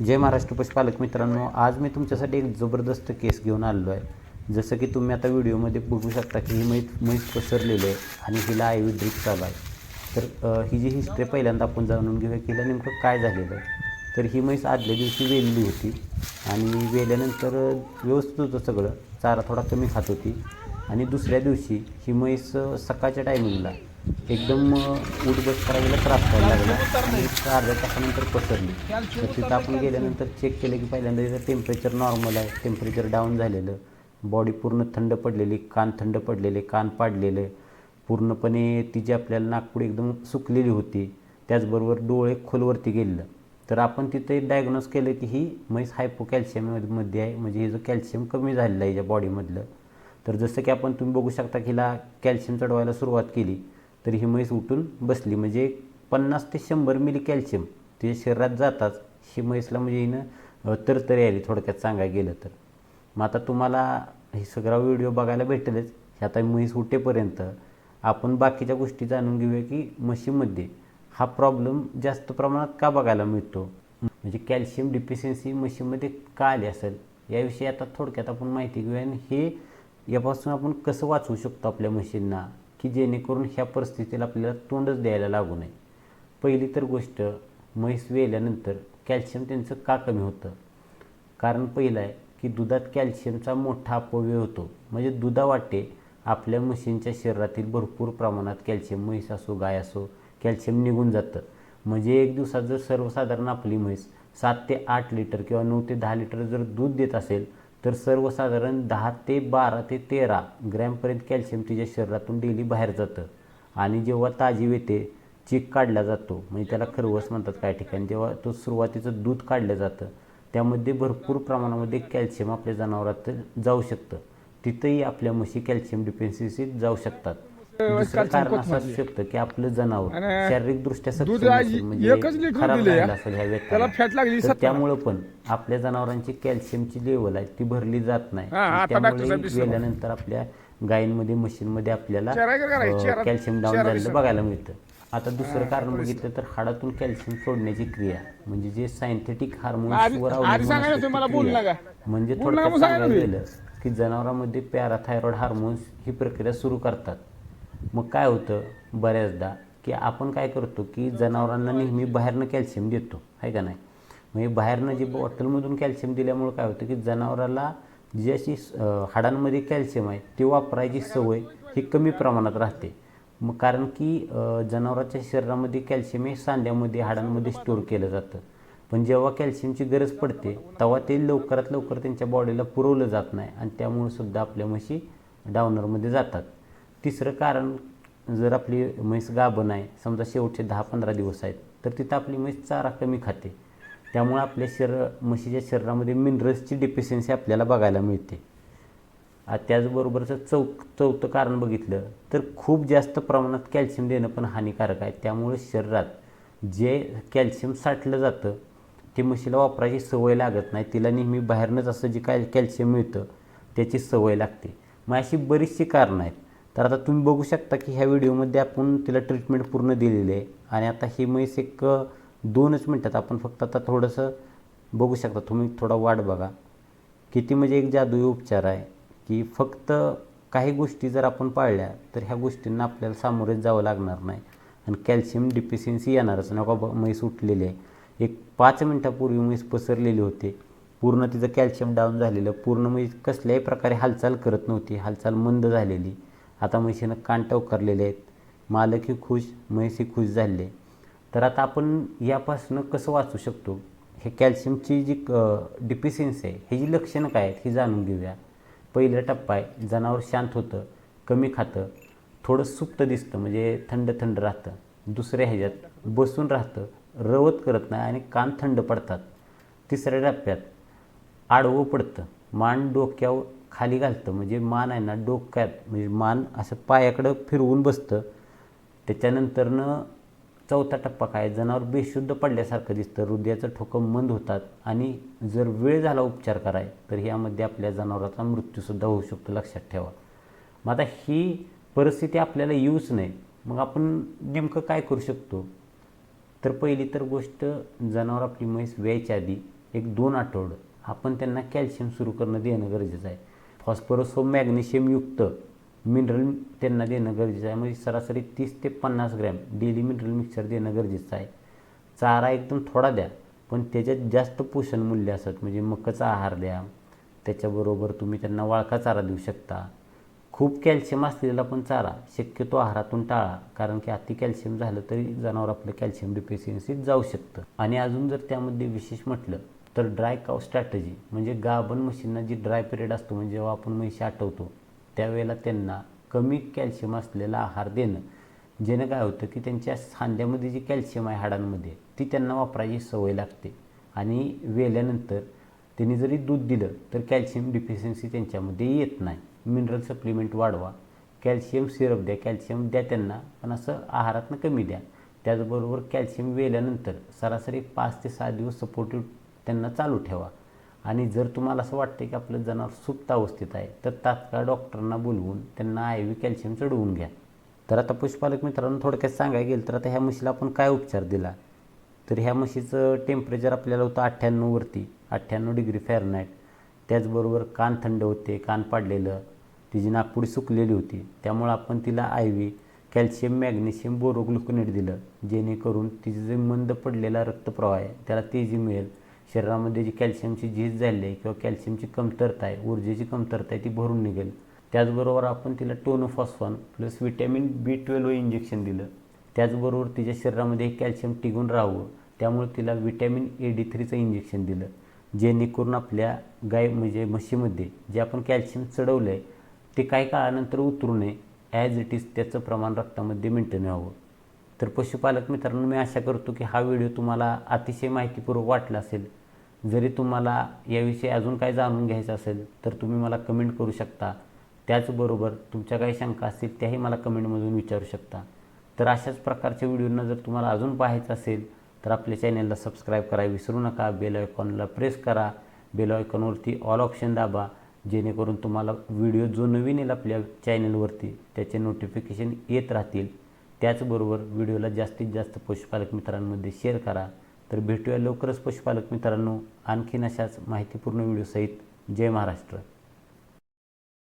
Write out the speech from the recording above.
जय महाराष्ट्र पशुपालक मित्रांनो आज मी तुमच्यासाठी एक जबरदस्त केस घेऊन आलेलो आहे. जसं की तुम्ही आता व्हिडिओमध्ये बघू शकता की ही म्हैस म्हैस पसरलेली आहे आणि हिला आयुर्वेदिक चालू आहे. तर ही जी हिस्ट्री पहिल्यांदा आपण जाणून घेऊया की हिला नेमकं काय झालेलं आहे. तर ही म्हैस आदल्या दिवशी वेलली होती आणि वेल्यानंतर व्यवस्थित होतं सगळं. चारा थोडा कमी खात होती. आणि दुसऱ्या दिवशी ही म्हैस सकाळच्या टायमिंगला एकदम उठ बस करायला त्रास व्हायला लागला. आणि अर्ध्या तासानंतर पसरली. तर तिथं आपण गेल्यानंतर चेक केलं की पहिल्यांदा तिथं टेम्परेचर नॉर्मल आहे. टेम्परेचर डाऊन झालेलं. बॉडी पूर्ण थंड पडलेली कान थंड पडलेले कान पाडलेले. पूर्णपणे तिची आपल्याला नागपुडी एकदम सुकलेली होती त्याचबरोबर डोळे खोलवरती गेलेलं. तर आपण तिथे डायग्नोज केलं की ही म्हैस हायपोकॅल्शियममध्ये आहे. म्हणजे हिचं कॅल्शियम कमी झालेलं आहे हिच्या बॉडीमधलं तर जसं की आपण तुम्ही बघू शकता की हिला कॅल्शियम चढवायला सुरुवात केली. तर ही म्हैस उठून बसली. म्हणजे पन्नास ते शंभर मिली कॅल्शियम तिच्या शरीरात जाताच ही म्हैसला म्हणजे हिनं तरतरी आली थोडक्यात सांगायला गेलं तर. मग आता तुम्हाला हे सगळा व्हिडिओ बघायला भेटेलच. हे आता म्हैस उठेपर्यंत आपण बाकीच्या गोष्टी जाणून घेऊया की म्हशीमध्ये हा प्रॉब्लेम जास्त प्रमाणात का बघायला मिळतो? म्हणजे कॅल्शियम डिफिशियन्सी म्हशीमध्ये का आली असेल? याविषयी आता थोडक्यात आपण माहिती घेऊया. आणि हे यापासून आपण कसं वाचवू शकतो आपल्या म्हशींना? की जेणेकरून ह्या परिस्थितीला आपल्याला तोंडच द्यायला लागू नये. पहिली तर गोष्ट म्हैस वेल्यानंतर कॅल्शियम त्यांचं का कमी होतं? कारण पहिलं आहे की दुधात कॅल्शियमचा मोठा अपव्यय होतो. म्हणजे दुधावाटे आपल्या म्हशींच्या शरीरातील भरपूर प्रमाणात कॅल्शियम म्हैस असो गाय असो कॅल्शियम निघून जातं. म्हणजे एक दिवसात जर सर्वसाधारण आपली म्हैस सात ते आठ लिटर किंवा नऊ ते दहा लिटर जर दूध देत असेल तर सर्वसाधारण दहा ते बारा ते तेरा ग्रॅमपर्यंत कॅल्शियम तिच्या शरीरातून डेली बाहेर जातं. आणि जेव्हा ताजी येते चीक काढला जातो म्हणजे त्याला खरवस म्हणतात काही ठिकाणी जेव्हा तो सुरुवातीचं दूध काढलं जातं त्यामध्ये भरपूर प्रमाणामध्ये कॅल्शियम आपल्या जनावरात जाऊ शकतं. तिथंही आपल्या म्हशी कॅल्शियम डिफिशियन्सीत जाऊ शकतात. दुसरं कारण असं असू शकतं की आपलं जनावर आणि शारीरिकदृष्ट्या दूध सक्षम आज नसेल, एकच म्हणजे लिटर खराब दिले झालेलं या. असेल ह्या त्याला व्यक्तीला. फॅट लागली तर सत्तर. त्यामुळं पण आपल्या जनावरांची कॅल्शियमची लेवल आहे ती भरली जात नाही हा, आता त्यामुळे डॉक्टर साहेब दिसले गेल्यानंतर आपल्या गायींमध्ये म्हशींमध्ये आपल्याला चेहरा? चेहरा- कॅल्शियम डाऊन झालेलं. बघायला मिळतं आता दुसरं कारण बघितलं तर हाडातून कॅल्शियम सोडण्याची क्रिया म्हणजे जे सायंथेटिक हार्मोन्सवर आधी- आधी सांगायचं तुम्ही मला बोलू नका. म्हणजे बोलू नका थोडक्यात म्हणून सांगायला सांगायला गेलं की जनावरांमध्ये पॅराथायरॉइड हार्मोन्स ही प्रक्रिया सुरू करतात मग काय होतं बऱ्याचदा की आपण काय करतो की जनावरांना नेहमी बाहेरनं कॅल्शियम देतो आहे का नाही? म्हणजे बाहेरनं जी बॉटलमधून कॅल्शियम दिल्यामुळे काय होतं की जनावराला जी अशी हाडांमध्ये कॅल्शियम आहे ते वापरायची सवय ही कमी प्रमाणात राहते. मग कारण की जनावराच्या शरीरामध्ये कॅल्शियम हे सांध्यामध्ये हाडांमध्ये स्टोअर केलं जातं. पण जेव्हा कॅल्शियमची गरज पडते तेव्हा ते लवकरात लवकर त्यांच्या बॉडीला पुरवलं जात नाही आणि त्यामुळे सुद्धा आपल्या म्हशी डाऊनरमध्ये जातात. तिसरं कारण जर आपली म्हैस गाभण आहे समजा शेवटचे दहा पंधरा दिवस आहेत तर तिथं आपली म्हैस चारा कमी खाते. त्यामुळे आपल्या शरीर म्हशीच्या शरीरामध्ये मिनरल्सची डिफिशियन्सी आपल्याला बघायला मिळते. आ, त्याचबरोबरचं चौ चौथं कारण बघितलं तर खूप जास्त प्रमाणात कॅल्शियम देणं पण हानिकारक आहे. त्यामुळे शरीरात जे कॅल्शियम साठलं जातं ते म्हशीला वापरायची सवय लागत नाही. तिला नेहमी बाहेरनंच असं जे काय कॅल्शियम मिळतं त्याची सवय लागते. मग अशी बरीचशी कारणं आहेत. तर आता तुम्ही बघू शकता की ह्या व्हिडिओमध्ये आपण तिला ट्रीटमेंट पूर्ण दिलेली आहे. आणि आता ही म्हैस एक दोनच मिनटात आपण फक्त आता थोडंसं बघू शकता. तुम्ही थोडा वाट बघा. किती म्हणजे एक जादुई उपचार आहे की फक्त काही गोष्टी जर आपण पाळल्या तर ह्या गोष्टींना आपल्याला सामोरेच जावं लागणार नाही. आणि कॅल्शियम डिफिशियन्सी येणारच. नका म्हैस उठलेली आहे. एक पाच मिनटापूर्वी म्हैस पसरलेली होती. पूर्ण तिचं कॅल्शियम डाऊन झालेलं. पूर्ण म्हैस कसल्याही प्रकारे हालचाल करत नव्हती. हालचाल मंद झालेली. आता म्हशीनं कान करलेले आहेत. मालकही खुश म्हैसही खुश झाले तर आता आपण यापासून कसं वाचू शकतो? हे कॅल्शियमची जी डिफिशियन्सी आहे ही जी लक्षणं काय आहेत ही जाणून घेऊया. पहिला टप्पा आहे जनावर शांत होतं कमी खातं थोडं सुप्त दिसतं म्हणजे थंड थंड राहतं. दुसऱ्या ह्याच्यात बसून राहतं रवत करत नाही आणि कान थंड पडतात. तिसऱ्या टप्प्यात आडवं पडतं मान डोक्यावर खाली घालतं. म्हणजे मान आहे ना डोक्यात म्हणजे मान असं पायाकडं फिरवून बसतं. त्याच्यानंतरनं चौथा टप्पा काय जनावर बेशुद्ध पडल्यासारखं दिसतं. हृदयाचं ठोकं मंद होतात आणि जर वेळ झाला उपचार कराय तर ह्यामध्ये आपल्या जनावराचा मृत्यूसुद्धा होऊ शकतो लक्षात ठेवा. मग आता ही परिस्थिती आपल्याला येऊच नाही. मग आपण नेमकं काय करू शकतो? तर पहिली तर गोष्ट जनावर आपली म्हैस व्यायच्या आधी एक दोन आठवडं आपण त्यांना कॅल्शियम सुरू करणं देणं गरजेचं आहे. फॉस्फरस व मॅग्नेशियमयुक्त मिनरल त्यांना देणं गरजेचं आहे. म्हणजे सरासरी तीस ते पन्नास ग्रॅम डेली मिनरल मिक्सर देणं गरजेचं आहे. चारा एकदम थोडा द्या पण त्याच्यात जास्त पोषण मूल्य असत. म्हणजे मकाचा आहार द्या त्याच्याबरोबर तुम्ही त्यांना वाळका चारा देऊ शकता. खूप कॅल्शियम असलेला पण चारा शक्यतो आहारातून टाळा कारण की अति कॅल्शियम झालं तरी जनावर आपलं कॅल्शियम डिफिशियन्सीत जाऊ शकतं. आणि अजून जर त्यामध्ये विशेष म्हटलं तर ड्राय काव स्ट्रॅटजी म्हणजे गाभण म्हशींना जी ड्राय पिरियड असतो म्हणजे जेव्हा आपण म्हशी आठवतो त्यावेळेला त्यांना कमी कॅल्शियम असलेला आहार देणं. ज्यानं काय होतं की त्यांच्या सांध्यामध्ये जी कॅल्शियम आहे हाडांमध्ये ती त्यांना वापरायची सवय लागते. आणि वेल्यानंतर त्यांनी जरी दूध दिलं तर कॅल्शियम डिफिशियन्सी त्यांच्यामध्ये येत नाही. मिनरल सप्लिमेंट वाढवा. कॅल्शियम सिरप द्या कॅल्शियम द्या त्यांना पण असं आहारातनं कमी द्या. त्याचबरोबर कॅल्शियम वेल्यानंतर सरासरी पाच ते सहा दिवस सपोर्टिव्ह त्यांना चालू ठेवा. आणि जर तुम्हाला असं वाटतं की आपलं जनावर सुप्त अवस्थेत आहे तर तात्काळ डॉक्टरांना बोलवून त्यांना आय व्ही कॅल्शियम चढवून घ्या. तर आता पशुपालक मित्रांनो थोडक्यात सांगायला गेलं तर आता ह्या म्हशीला आपण काय उपचार दिला? तर ह्या म्हशीचं टेम्परेचर आपल्याला होतं अठ्ठ्याण्णववरती अठ्ठ्याण्णव डिग्री फॅरनाईट त्याचबरोबर कान थंड होते कान पाडलेलं तिची नागपुडी सुकलेली होती. त्यामुळं आपण तिला I V calcium magnesium borogluconate दिलं जेणेकरून तिचं जे मंद पडलेला रक्तप्रवाह आहे त्याला तेजी मिळेल. शरीरामध्ये जी कॅल्शियमची झीज झाली आहे किंवा कॅल्शियमची कमतरता आहे ऊर्जेची कमतरता आहे ती भरून निघेल. त्याचबरोबर आपण तिला Tonophosphan plus vitamin B twelve injection दिलं. त्याचबरोबर तिच्या शरीरामध्ये हे कॅल्शियम टिकून राहावं त्यामुळे तिला विटॅमिन ए डी थ्रीचं इंजेक्शन दिलं. जेणेकरून आपल्या गाय म्हणजे म्हशीमध्ये जे आपण कॅल्शियम चढवलं आहे ते काही काळानंतर उतरू नये. ॲज इट इज त्याचं प्रमाण रक्तामध्ये मेंटेन व्हावं. तर पशुपालक मित्रांनो मी आशा करतो की हा व्हिडिओ तुम्हाला अतिशय माहितीपूर्वक वाटला असेल. जरी तुम्हाला याविषयी अजून काय जाणून घ्यायचं असेल तर तुम्ही मला कमेंट करू शकता. त्याचबरोबर तुमच्या काही शंका असतील त्याही मला कमेंटमधून विचारू शकता. तर अशाच प्रकारच्या व्हिडिओंना जर तुम्हाला अजून पाहायचं असेल तर आपल्या चॅनलला सबस्क्राईब करायला विसरू नका. बेल आयकॉनला प्रेस करा. बेल आयकॉनवरती ऑल ऑप्शन दाबा. जेणेकरून तुम्हाला व्हिडिओ जो नवीन येईल आपल्या चॅनलवरती त्याचे नोटिफिकेशन येत राहतील. त्याचबरोबर व्हिडिओला जास्तीत जास्त पशुपालक मित्रांमध्ये शेअर करा. तर भेटूया लवकरच पशुपालक मित्रांनो. आणखीन अशाच माहितीपूर्ण व्हिडिओसहित जय महाराष्ट्र.